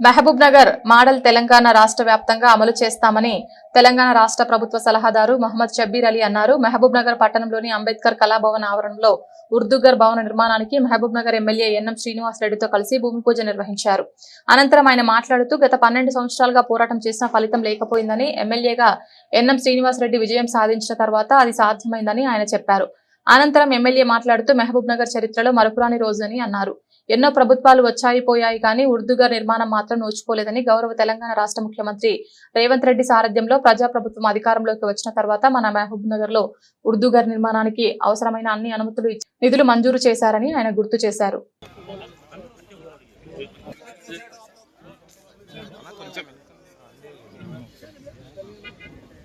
Mahabub Nagar model Telangana రాష్ట్ర వ్యాప్తంగా అమలు చేస్తామని తెలంగాణ రాష్ట్ర ప్రభుత్వ సలహాదారు మహమ్మద్ షబ్బీర్ అలీ అన్నారు. మహబూబ్ నగర్ పట్టణంలోని అంబేద్కర్ కళాభవన్ ఆవరణలో ఉర్దూగర్ భవన నిర్మాణానికి Mahabubnagar MLA N M Srinivas రెడ్డితో కలిసి భూమి పూజ నిర్వహించారు. అనంతరం ఆయన మాట్లాడుతూ గత పన్నెండు సంవత్సరాలుగా పోరాటం చేసిన ఫలితం లేకపోయిందని ఎమ్మెల్యేగా ఎన్ఎం శ్రీనివాస్ రెడ్డి విజయం సాధించిన తర్వాత అది సాధ్యమైందని ఆయన చెప్పారు. అనంతరం ఎమ్మెల్యే మాట్లాడుతూ మహబూబ్ నగర్ చరిత్రలో మరపురాని రోజని అన్నారు. ఎన్నో ప్రభుత్వాలు వచ్చాయి పోయాయి కానీ ఉర్దూగర్ నిర్మాణం మాత్రం నోచుకోలేదని గౌరవ తెలంగాణ రాష్ట్ర ముఖ్యమంత్రి రేవంత్ రెడ్డి సారథ్యంలో ప్రజాప్రభుత్వం అధికారంలోకి వచ్చిన తర్వాత మన మహబూబ్ నగర్లో ఉర్దూగర్ నిర్మాణానికి అవసరమైన అన్ని అనుమతులు నిధులు మంజూరు చేశారని ఆయన గుర్తు చేశారు.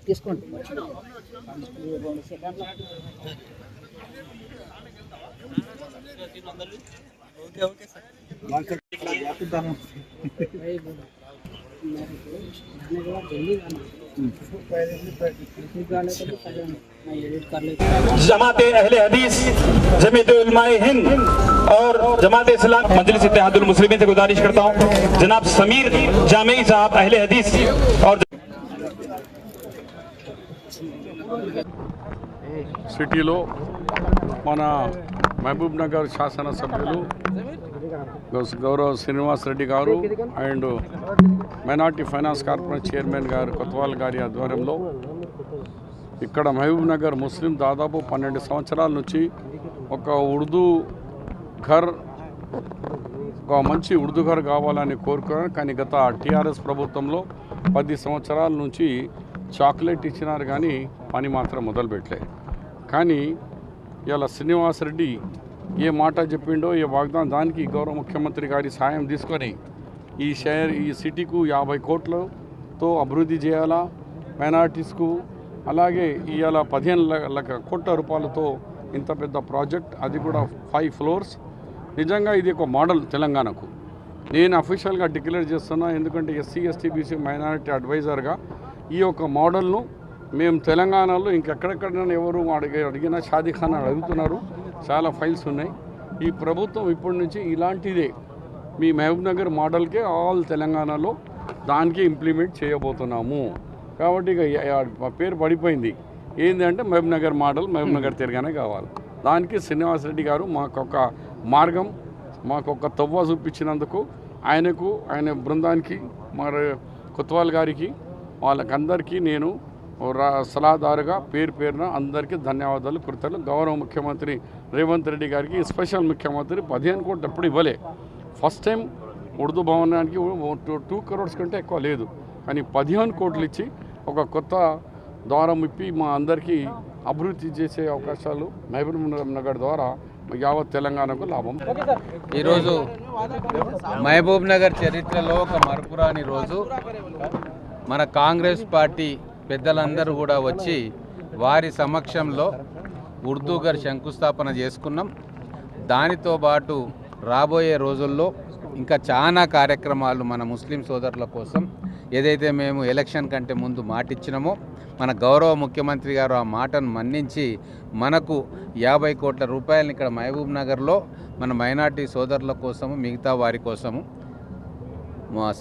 తీసుకోండి जमात अहले हदीस जमीत उलमाए हिंद और जमात इस्लाम मजलिस इत्तेहादुल मुस्लिमीन से गुजारिश करता हूँ जनाब समीर जामई साहब अहले हदीस और సిటీలో మన మహబూబ్ నగర్ శాసనసభ్యులు గౌరవ శ్రీనివాస్ రెడ్డి గారు and minority finance corporation chairman గారు కొత్వాల్ గారి ఆధ్వర్యంలో ఇక్కడ మహబూబ్ నగర్ ముస్లిం దాదాపు పన్నెండు సంవత్సరాల నుంచి ఒక ఉర్దూ ఘర్ ఒక మంచి ఉర్దూ ఘర్ కావాలని కోరుకున్నారు. కానీ గత టీఆర్ఎస్ ప్రభుత్వంలో పది సంవత్సరాల నుంచి చాక్లెట్ ఇచ్చినారు కానీ పని మాత్రం మొదలుపెట్టలేదు కానీ ఇవాళ శ్రీనివాస్ రెడ్డి ఏ మాట చెప్పిండో ఏ వాగ్దానం దానికి గౌరవ ముఖ్యమంత్రి గారి సాయం తీసుకొని ఈ షేర్ ఈ సిటీకు యాభై కోట్లతో అభివృద్ధి చేయాలా మైనార్టీస్కు? అలాగే ఇవాళ పదిహేను ల- లక్ష కోట్ల రూపాయలతో ఇంత పెద్ద ప్రాజెక్ట్ అది కూడా ఫైవ్ ఫ్లోర్స్. నిజంగా ఇది ఒక మోడల్ తెలంగాణకు. నేను అఫీషియల్గా డిక్లేర్ చేస్తున్నా ఎందుకంటే ఎస్సీ ఎస్టీ బీసీ మైనారిటీ అడ్వైజర్గా ఈ యొక్క మోడల్ను మేము తెలంగాణలో ఇంకెక్కడెక్కడైనా ఎవరు అడిగి అడిగినా షాదీఖానా అడుగుతున్నారు. చాలా ఫైల్స్ ఉన్నాయి. ఈ ప్రభుత్వం ఇప్పటి నుంచి ఇలాంటిదే. మీ మహబూబ్ నగర్ మోడల్కే ఆల్ తెలంగాణలో దానికి ఇంప్లిమెంట్ చేయబోతున్నాము. కాబట్టి ఇక పేరు పడిపోయింది. ఏంటంటే Mahabubnagar model Mahabubnagar తిరగానే కావాలి. దానికి శ్రీనివాసరెడ్డి గారు మాకొక మార్గం మాకొక తవ్వ చూపించినందుకు ఆయనకు ఆయన బృందానికి మరి కొత్వాల్ గారికి వాళ్ళకందరికీ నేను రా సలహాదారుగా పేరు పేరున అందరికీ ధన్యవాదాలు కృతజ్ఞతలు. గౌరవ ముఖ్యమంత్రి రేవంత్ రెడ్డి గారికి స్పెషల్ ముఖ్యమంత్రి పదిహేను కోట్లు ఎప్పుడు ఇవ్వలే. ఫస్ట్ టైం ఉర్దూ భవనానికి టూ టూ క్రోర్స్ కంటే ఎక్కువ లేదు. కానీ పదిహేను కోట్లు ఇచ్చి ఒక కొత్త ద్వారం ఇప్పి మా అందరికీ అభివృద్ధి చేసే అవకాశాలు మహబూబ్ నగర్ ద్వారా యావత్ తెలంగాణకు లాభం. ఈరోజు మహబూబ్ నగర్ చరిత్రలో ఒక మరపురాని రోజు. మన కాంగ్రెస్ పార్టీ పెద్దలందరూ కూడా వచ్చి వారి సమక్షంలో ఉర్దూగర్ శంకుస్థాపన చేసుకున్నాం. దానితో పాటు రాబోయే రోజుల్లో ఇంకా చాలా కార్యక్రమాలు మన ముస్లిం సోదరుల కోసం ఏదైతే మేము ఎలక్షన్ కంటే ముందు మాటిచ్చినామో మన గౌరవ ముఖ్యమంత్రి గారు ఆ మాటను మన్నించి మనకు యాభై కోట్ల రూపాయలను ఇక్కడ మహబూబ్ నగర్లో మన మైనార్టీ సోదరుల కోసము మిగతా వారి కోసము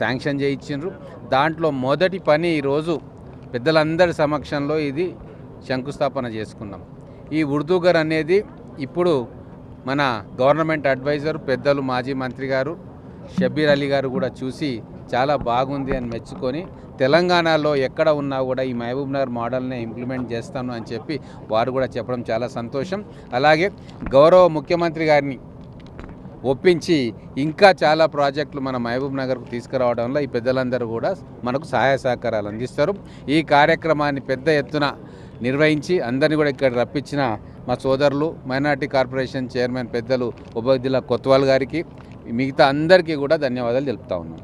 శాంక్షన్ చేయించిండ్రు. దాంట్లో మొదటి పని ఈరోజు పెద్దలందరి సమక్షంలో ఇది శంకుస్థాపన చేసుకున్నాం. ఈ ఉర్దూగర్ అనేది ఇప్పుడు మన గవర్నమెంట్ అడ్వైజర్ పెద్దలు మాజీ మంత్రి గారు షబీర్ అలీ గారు కూడా చూసి చాలా బాగుంది అని మెచ్చుకొని తెలంగాణలో ఎక్కడ ఉన్నా కూడా ఈ మహబూబ్ నగర్ మోడల్నే ఇంప్లిమెంట్ చేస్తాను అని చెప్పి వారు కూడా చెప్పడం చాలా సంతోషం. అలాగే గౌరవ ముఖ్యమంత్రి గారిని ఒప్పించి ఇంకా చాలా ప్రాజెక్టులు మన మహబూబ్ నగర్కు తీసుకురావడంలో ఈ పెద్దలందరూ కూడా మనకు సహాయ సహకారాలు అందిస్తారు. ఈ కార్యక్రమాన్ని పెద్ద ఎత్తున నిర్వహించి అందరినీ కూడా ఇక్కడ రప్పించిన మా సోదరులు మైనార్టీ కార్పొరేషన్ చైర్మన్ పెద్దలు ఉబద్దుల్లా కొత్వాల్ గారికి మిగతా అందరికీ కూడా ధన్యవాదాలు తెలుపుతా ఉన్నాను